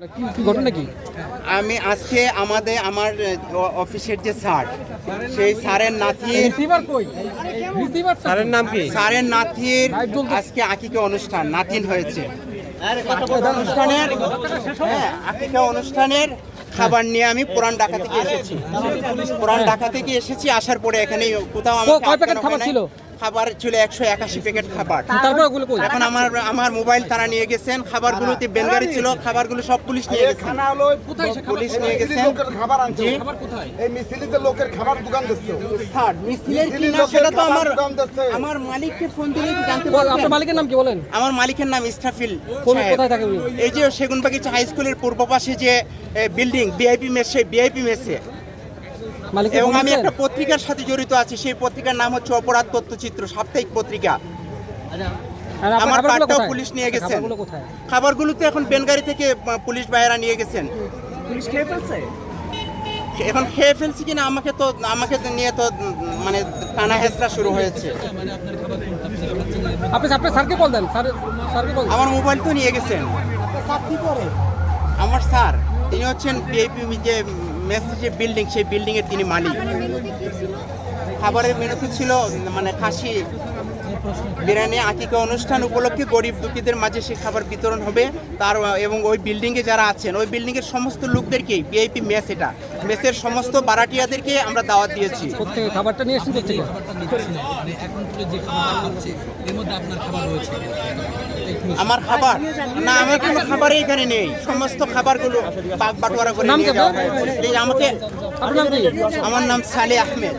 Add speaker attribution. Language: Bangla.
Speaker 1: কি কি ঘটনা কি?
Speaker 2: আমি আজকে আমাদের আমার অফিসের যে স্যার সেই স্যারের নাতির
Speaker 1: রিসিভার কই? রিসিভার স্যারের নাম কি?
Speaker 2: স্যারের নাতির। আজকে আকিকা অনুষ্ঠান নাতিন হয়েছে। অনুষ্ঠানের হ্যাঁ আকিকা অনুষ্ঠানের খাবার নিয়ে আমি পুরান ঢাকা থেকে এসেছি। পুরান ঢাকা থেকে এসেছি আসার পরে এখানে কোথাও আটকানো
Speaker 1: খাবার ছিল?
Speaker 2: খাবার ছিল একশো একাশি প্যাকেট খাবার।
Speaker 1: তারপর ওগুলো
Speaker 2: এখন আমার আমার মোবাইল তারা নিয়ে গেছেন খাবারগুলোতে বেলগাড়ি ছিল খাবারগুলো সব পুলিশ নিয়ে গেছেন
Speaker 3: খানা
Speaker 2: পুলিশ নিয়ে
Speaker 3: লোকের খাবার আনছে। এই মিছিলিতে লোকের খাবার দোকান দিচ্ছে।
Speaker 2: স্যার মিছিলের
Speaker 3: মিছিলের
Speaker 2: কিনা সেটা তো আমার আমার মালিককে ফোন দিলে কি জানতে
Speaker 1: বল, আপনার মালিকের নাম কি বলেন?
Speaker 2: আমার মালিকের নাম ইস্টাফিল
Speaker 1: কোন- কোথায় থাকে
Speaker 2: এই যে সেগুনবাগিচা হাই স্কুলের পূর্ব পাশে যে বিল্ডিং বিআইপি মেস সেই বিআইপি মেসে। এবং আমি একটা পত্রিকার সাথে জড়িত আছি সেই পত্রিকার নাম হচ্ছে অপরাধ তথ্যচিত্র সাপ্তাহিক পত্রিকা। আমার কার্ডটাও পুলিশ নিয়ে গেছেন।
Speaker 1: খাবারগুলো কোথায়?
Speaker 2: খাবারগুলো তো এখন বেনগাড়ি থেকে পুলিশ ভাইয়েরা নিয়ে গেছেন। পুলিশ খেয়ে ফেলছে? এখন খেয়ে ফেলছি কিনা আমাকে তো আমাকে তো নিয়ে তো মানে টানা হেসরা শুরু হয়েছে।
Speaker 1: আপনি আপনি স্যারকে কল দেন স্যার স্যারকে কল
Speaker 2: আমার মোবাইল তো নিয়ে গেছেন। আমার স্যার তিনি হচ্ছেন বিআইপি যে মেসেজ যে বিল্ডিং সেই বিল্ডিং এর তিনি মালিক। খাবারের মেনুতে ছিল মানে খাসি, বিরিয়ানি, আকিকা অনুষ্ঠান উপলক্ষে গরিব দুঃখীদের মাঝে সেই খাবার বিতরণ হবে। তার, এবং ওই বিল্ডিংয়ে যারা আছেন, ওই বিল্ডিংয়ের সমস্ত লোকদেরকেই ভিআইপি মেস এটা। মেসের সমস্ত বারাটিয়াদেরকে আমরা দাওয়াত দিয়েছি।
Speaker 1: খাবারটা নিয়ে এসেছেন
Speaker 4: এখন যে খাবার হচ্ছে এর মধ্যে আপনার খাবার রয়েছে
Speaker 2: আমার খাবার? না আমার কোনো খাবারই এখানে নেই। সমস্ত খাবারগুলো বাটোয়ারা করে নিয়ে যাওয়া এই আমাকে আমার নাম সালে আহমেদ।